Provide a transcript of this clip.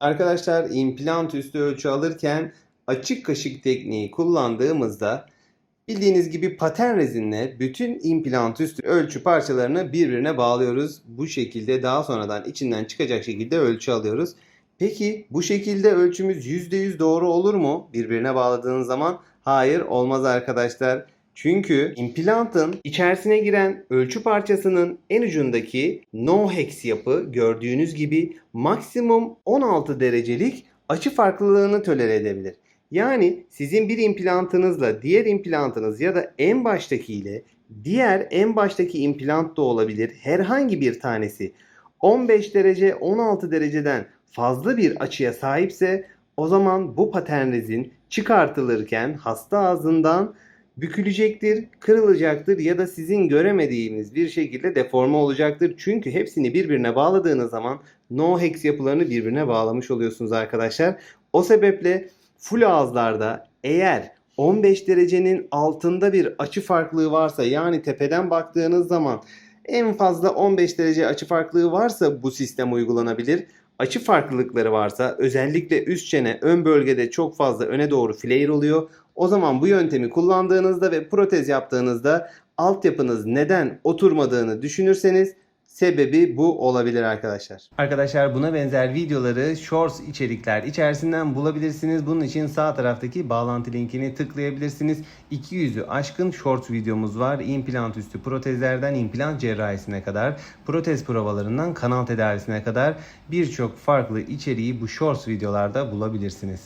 Arkadaşlar implant üstü ölçü alırken açık kaşık tekniği kullandığımızda bildiğiniz gibi patern rezinle bütün implant üstü ölçü parçalarını birbirine bağlıyoruz. Bu şekilde daha sonradan içinden çıkacak şekilde ölçü alıyoruz. Peki bu şekilde ölçümüz %100 doğru olur mu birbirine bağladığınız zaman? Hayır olmaz arkadaşlar. Çünkü implantın içerisine giren ölçü parçasının en ucundaki no hex yapı gördüğünüz gibi maksimum 16 derecelik açı farklılığını tolere edebilir. Yani sizin bir implantınızla diğer implantınız ya da en baştakiyle diğer en baştaki implant da olabilir. Herhangi bir tanesi 15 derece 16 dereceden fazla bir açıya sahipse o zaman bu patern rezin çıkartılırken hasta ağzından bükülecektir, kırılacaktır ya da sizin göremediğiniz bir şekilde deforme olacaktır. Çünkü hepsini birbirine bağladığınız zaman no hex yapılarını birbirine bağlamış oluyorsunuz arkadaşlar. O sebeple full ağızlarda eğer 15 derecenin altında bir açı farklılığı varsa yani tepeden baktığınız zaman en fazla 15 derece açı farklılığı varsa bu sistem uygulanabilir. Açı farklılıkları varsa özellikle üst çene ön bölgede çok fazla öne doğru flare oluyor. O zaman bu yöntemi kullandığınızda ve protez yaptığınızda altyapınız neden oturmadığını düşünürseniz sebebi bu olabilir arkadaşlar. Arkadaşlar buna benzer videoları shorts içerikler içerisinden bulabilirsiniz. Bunun için sağ taraftaki bağlantı linkini tıklayabilirsiniz. 200'ü aşkın shorts videomuz var. İmplant üstü protezlerden implant cerrahisine kadar, protez provalarından kanal tedavisine kadar birçok farklı içeriği bu shorts videolarda bulabilirsiniz.